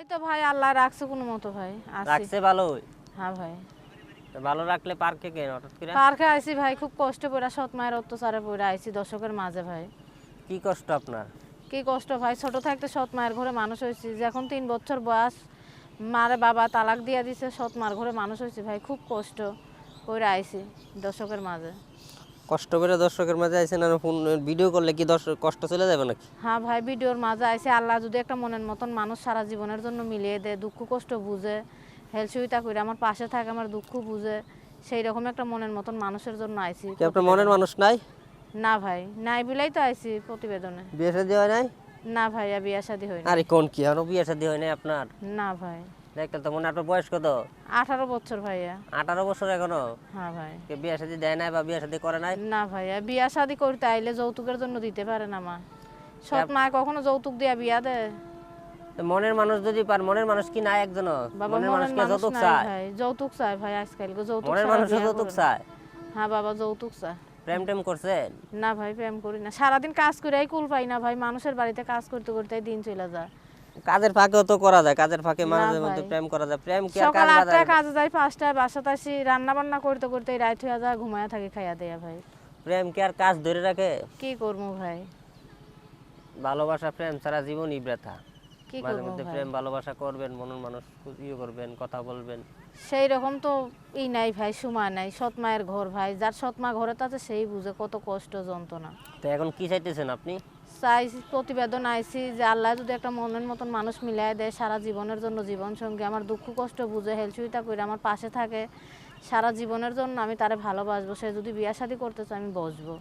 এই তো ভাই আল্লাহ রাখছে কোনো মতো ভাই রাখছে ভালোই? হ্যাঁ ভাই। ভালো রাখলে পার্কে কেন হঠাৎ করে? পার্কে আইছি ভাই খুব কষ্ট পড়া সৎ মায়ের অত্যাচারে পড়ে আইছি দর্শকের মাঝে ভাই। কি কষ্ট আপনার? কি কষ্ট ভাই ছোট থাকতে সৎ মায়ের ঘরে মানুষ হয়েছি যে এখন তিন বছর বয়স মারে বাবা তালাক দিয়া দিছে সৎ মার ঘরে মানুষ হয়েছি ভাই খুব কষ্ট করে আইছি দর্শকের মাঝে। কষ্ট করে দর্শকের মাঝে আইছেন আর ফোন ভিডিও করলে কি দর্শক কষ্ট চলে যাবে নাকি? হ্যাঁ ভাই ভিডিওর মাঝে আইছে। আল্লাহ যদি একটা মনের মতন মানুষ সারা জীবনের জন্য মিলিয়ে দেয় দুঃখ কষ্ট বুঝে হেলসুইতা করে আমার পাশে থাকে আমার দুঃখ বুঝে সেই রকম একটা মনের মতন মানুষের জন্য আইছি কি আপনার মনের মানুষ নাই? না ভাই নাই বিলাই তো আইছি প্রতিবেদনে। বিয়ে শাদী হয় নাই? না ভাই বিয়া শাদি হয়নি আরে কোন কি আরও বিয়ে শাদী হয় নাই আপনার? না ভাই। তো মনে আপনার বয়স কত? আঠারো বছর ভাইয়া। আঠারো বছর এখনও? হ্যাঁ ভাই। কে বিয়ে শাদী দেয় নাই বা বিয়ে শাদী করে নাই? না ভাইয়া বিয়া শাদি করতে আইলে যৌতুকের জন্য দিতে পারে না মা। সৎ মা কখনো যৌতুক দিয়া বিয়া দেয়? মনের মানুষ যদি পার মনের মানুষ কি নাই একজন মনের মানুষ কি যৌতুক চায়? ভাই যৌতুক চায় ভাই আজকাল যৌতুক মনের মানুষ যৌতুক চায়? হ্যাঁ বাবা যৌতুক চায়। প্রেম টেম করছেন? না ভাই প্রেম করি না। সারাদিন কাজ করেই কুল পাই না ভাই মানুষের বাড়িতে কাজ করতে করতে দিন চলে যায়। কাজের ফাঁকেও তো করা যায় কাজের ফাঁকে মানুষের মাঝে মধ্যে। প্রেম করা যায় প্রেম কি আর কাজ সকাল আটটায় কাজে যাই পাঁচটায় বাসা তাসি রান্না বান্না করতে করতে রাত হয়ে যায় ঘুমায়া থাকি খাইয়া দেয়া ভাই। প্রেম কি আর কাজ ধরে রাখে? কি করব ভাই? ভালোবাসা প্রেম সারা জীবনই কি মাঝে মধ্যে প্রেম ভালোবাসা করবেন মনের মানুষ ইয়ে করবেন কথা বলবেন। সেই রকম তো ই নাই ভাই সময় নাই। সৎ মায়ের ঘর ভাই যার সৎ মা ঘরে আছে সেই বুঝে কত কষ্ট যন্ত্রণা। তো এখন কি চাইতেছেন আপনি? চাই প্রতিবেদন আইছি যে আল্লাহ যদি একটা মনের মতন মানুষ মিলাই দেয় সারা জীবনের জন্য জীবন সঙ্গে আমার দুঃখ কষ্ট বুঝে হেলচুইতা করে আমার পাশে থাকে সারা জীবনের জন্য আমি তারে ভালোবাসবো। সে যদি বিয়া শাদি করতে চায় আমি বসবো।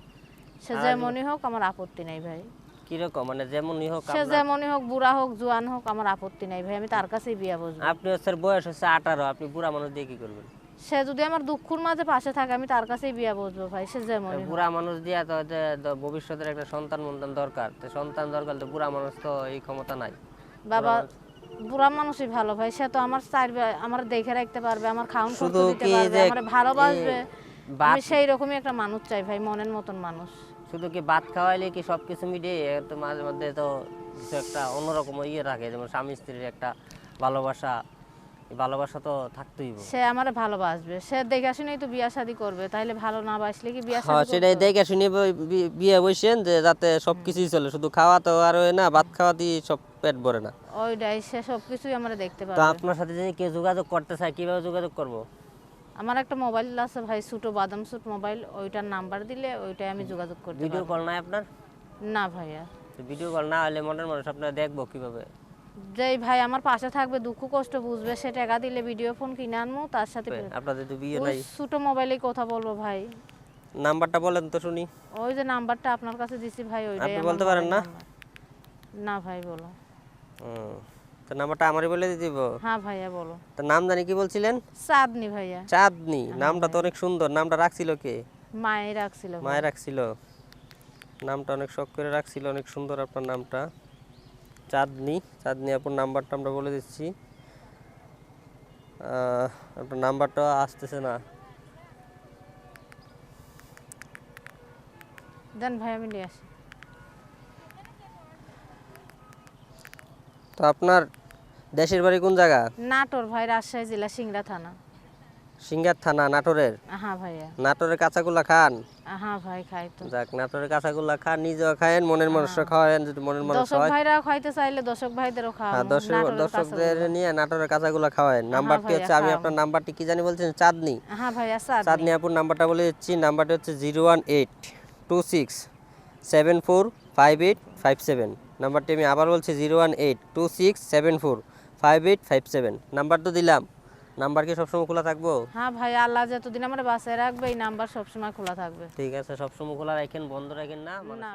সে যেমনই হোক আমার আপত্তি নাই ভাই। কীরকম? মানে যেমনই হোক সে যেমনই হোক বুড়া হোক জোয়ান হোক আমার আপত্তি নাই ভাই আমি তার কাছেই বিয়া বসবো। আপনি হচ্ছে বয়স হচ্ছে আঠারো আপনি বুড়া মানুষ দিয়ে কি করবেন? সে যদি আমার দুঃখর মাঝে পাশে থাকে আমি তার কাছেই বিয়া বসবো ভাই সে যেমনই হোক। বুড়া মানুষ দিয়া তো যে ভবিষ্যতের একটা সন্তান মন্তান দরকার তো সন্তান দরকার তো বুড়া মানুষ তো এই ক্ষমতা নাই। বাবা বুড়া মানুষই ভালো ভাই সে তো আমার চার আমার দেখে রাখতে পারবে আমার খাওন করতে শুধু দিতে পারবে আমার ভালোবাসবে। আমি সেই রকমই একটা মানুষ চাই ভাই মনের মতন মানুষ। শুধু কি ভাত খাওয়াইলে কি সব কিছু মিটে তো মাঝে মধ্যে তো কিছু একটা অন্যরকম ইয়ে রাখে যেমন স্বামী স্ত্রীর একটা ভালোবাসা। ভালোবাসা তো থাকতেই হবে। সে আমার ভালোবাসবে। সে দেখে শুনেই তো বিয়া শাদি করবে। তাইলে ভালো না বাসলে কি বিয়া হ্যাঁ সেটাই? দেখে শুনে বিয়ে বসেন যে যাতে সব কিছুই চলে। শুধু খাওয়া তো আর হয় না ভাত খাওয়া দিয়ে সব পেট ভরে না। ওইটাই সে সব কিছুই আমরা দেখতে তো আপনার সাথে যদি কেউ যোগাযোগ করতে চায় কীভাবে যোগাযোগ করব? আমার একটা মোবাইল আছে ভাই ছোটো বাদাম সুট মোবাইল ওইটার নাম্বার দিলে ওইটাই আমি যোগাযোগ করতে ভিডিও কল নাই আপনার? না ভাইয়া। তো ভিডিও কল না হলে মনের মানুষ আপনার দেখব কীভাবে? যেই ভাই আমার পাশে থাকবে দুঃখ কষ্ট বুঝবে সে টাকা দিলে ভিডিও ফোন কিনে আনব তার সাথে আপনাদের তো বিয়ে নাই। ছোট মোবাইলে কথা বলব ভাই। নাম্বারটা বলেন তো শুনি। ওই যে নাম্বারটা আপনার কাছে দিছি ভাই ওইটাই আপনি বলতে পারেন না? না ভাই বলো। হুম। তো নাম্বারটা আমারই বলে দিব? হ্যাঁ ভাইয়া বলো। তো নাম জানি কি বলছিলেন? চাঁদনি ভাইয়া। চাঁদনি নামটা তো অনেক সুন্দর। নামটা রাখছিল কে? মায়ে রাখছিল। মায়ের রাখছিল। নামটা অনেক শখ করে রাখছিল অনেক সুন্দর আপনার নামটা। চাঁদনি চাঁদনি আপনার নাম্বারটা আমরা বলে দিচ্ছি। আপনার নাম্বারটা আসতেছে না। দেন ভাই আমি নিয়ে আসি। তো আপনার দেশের বাড়ি কোন জায়গা? নাটোর ভাই রাজশাহী জেলা সিংড়া থানা। সিঙ্গার থানা নাটোরের? হ্যাঁ ভাইয়া। নাটোরের কাঁচাগুলা খান? হ্যাঁ ভাই খাই তো। যাক নাটোরের কাঁচাগুলা খান নিজেও খায়েন মনের মানুষও খাওয়ান যদি মনের মানুষ দর্শক হয় ভাইরা খাইতে চাইলে দর্শক ভাইদেরও খাওয়া হ্যাঁ দর্শক দর্শকদের নিয়ে নাটোরের কাঁচাগুলা খাওয়ান নাম্বারটি ভাইয়া, হচ্ছে আমি আপনার নাম্বারটি কি জানি বলছেন? চাঁদনি। হ্যাঁ ভাইয়া চাঁদনি। চাঁদনি আপুর নাম্বারটা বলে দিচ্ছি। নাম্বারটি হচ্ছে zero one eight two six seven four five eight five seven. নাম্বারটি আমি আবার বলছি zero one eight two six seven four. Five eight five seven number তো দিলাম। নাম্বার কি সবসময় খোলা থাকব? হ্যাঁ ভাই আল্লাহ যতদিন আমার বাসায় রাখবে এই নাম্বার সবসময় খোলা থাকবে। ঠিক আছে সবসময় খোলা রাখেন বন্ধ রাখেন না না